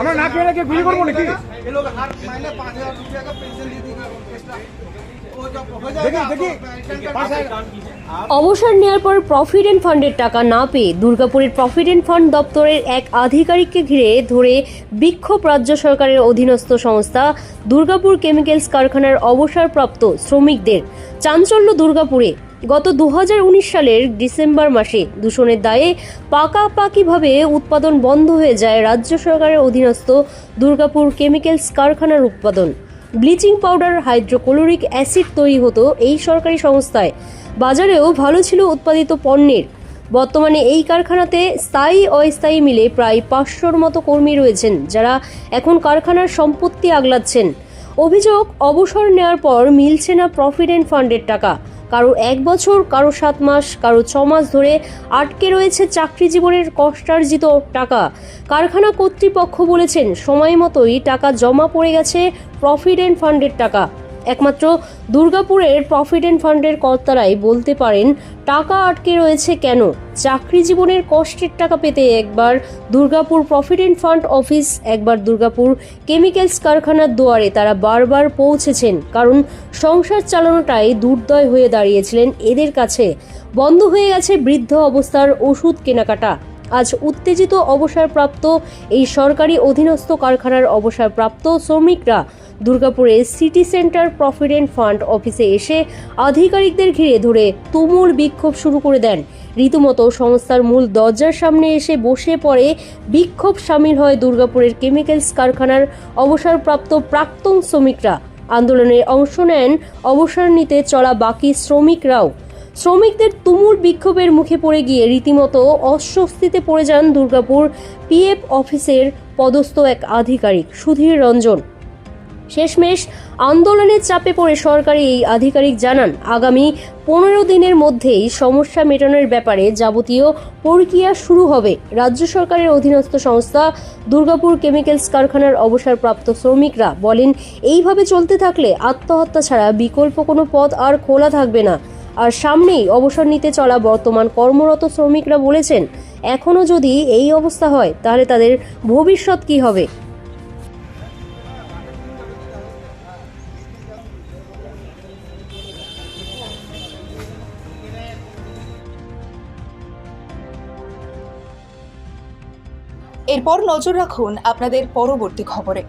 আমরা গুলি করব নাকি? অবসর নেওয়ার পর প্রভিডেন্ট ফান্ডের টাকা না পেয়ে দুর্গাপুরের প্রভিডেন্ট ফান্ড দপ্তরের এক আধিকারিককে ঘিরে ধরে বিক্ষোভ রাজ্য সরকারের অধীনস্থ সংস্থা দুর্গাপুর কেমিক্যালস কারখানার অবসরপ্রাপ্ত শ্রমিকদের। চাঞ্চল্য দুর্গাপুরে। গত দু হাজার উনিশ সালের ডিসেম্বর মাসে দূষণের দায়ে পাকাপাকিভাবে উৎপাদন বন্ধ হয়ে যায় রাজ্য সরকারের অধীনস্থ দুর্গাপুর কেমিক্যালস কারখানার উৎপাদন। ব্লিচিং পাউডার, হাইড্রোক্লোরিক অ্যাসিড তৈরি হতো এই সরকারি সংস্থায়। বাজারেও ভালো ছিল উৎপাদিত পণ্যের। বর্তমানে এই কারখানাতে স্থায়ী অস্থায়ী মিলে প্রায় পাঁচশোর মতো কর্মী রয়েছেন যারা এখন কারখানার সম্পত্তি আগলাচ্ছেন। অভিযোগ, অবসর নেওয়ার পর মিলছে না প্রভিডেন্ট ফান্ডের টাকা। কারও এক বছর, কারও সাত মাস, কারও ছ মাস ধরে আটকে রয়েছে চাকরি জীবনের কষ্টার্জিত টাকা। কারখানা কর্তৃপক্ষ বলেছেন, সময় মতোই টাকা জমা পড়ে গেছে প্রফিট অ্যান্ড ফান্ডের টাকা। একমাত্র দুর্গাপুরের প্রভিডেন্ট ফান্ডের কর্তারাই বলতে পারেন, টাকা আটকে রয়েছে কেন? চাকরি জীবনের কষ্টের টাকা পেতে একবার দুর্গাপুর প্রভিডেন্ট ফান্ড অফিস একবার দুর্গাপুর কেমিক্যালস কারখানার দুয়ারে তারা বারবার পৌঁছেছেন। কারণ সংসার চালানোটাই দুর্দয় হয়ে দাঁড়িয়েছিলেন এদের কাছে। বন্ধ হয়ে গেছে বৃদ্ধ অবস্থার ওষুধ কেনাকাটা। আজ উত্তেজিত অবসরপ্রাপ্ত এই সরকারি অধীনস্থ কারখানার অবসরপ্রাপ্ত শ্রমিকরা দুর্গাপুরে সিটি সেন্টার প্রভিডেন্ট ফান্ড অফিসে এসে আধিকারিকদের ঘিরে ধরে তুমুল বিক্ষোভ শুরু করে দেন। রীতিমতো সংস্থার মূল দরজার সামনে এসে বসে পড়ে বিক্ষোভ সামিল হয় দুর্গাপুরের কেমিক্যালস কারখানার অবসরপ্রাপ্ত প্রাক্তন শ্রমিকরা। আন্দোলনে অংশ নেন, অবসর নিতে চলা বাকি শ্রমিকরাও। শ্রমিকদের তুমুল বিক্ষোভের মুখে পড়ে গিয়ে রীতিমতো অস্বস্তিতে পড়ে যান দুর্গাপুর পিএফ অফিসের পদস্থ এক আধিকারিক সুধীর রঞ্জন। শেষমেশ আন্দোলনের চাপে পড়ে সরকারি এই আধিকারিক জানান, আগামী পনেরো দিনের মধ্যেই সমস্যা মেটানোর ব্যাপারে যাবতীয় প্রক্রিয়া শুরু হবে। রাজ্য সরকারের অধীনস্থ সংস্থা দুর্গাপুর কেমিক্যালস কারখানার অবসরপ্রাপ্ত শ্রমিকরা বলেন, এইভাবে চলতে থাকলে আত্মহত্যা ছাড়া বিকল্প কোনো পথ আর খোলা থাকবে না। আর সামনেই অবসর নিতে চলা বর্তমান কর্মরত শ্রমিকরা বলেছেন এখনও যদি এই অবস্থা হয়, তাহলে তাদের ভবিষ্যৎ কী হবে? এরপর নজর রাখুন আপনাদের পরবর্তী খবরে।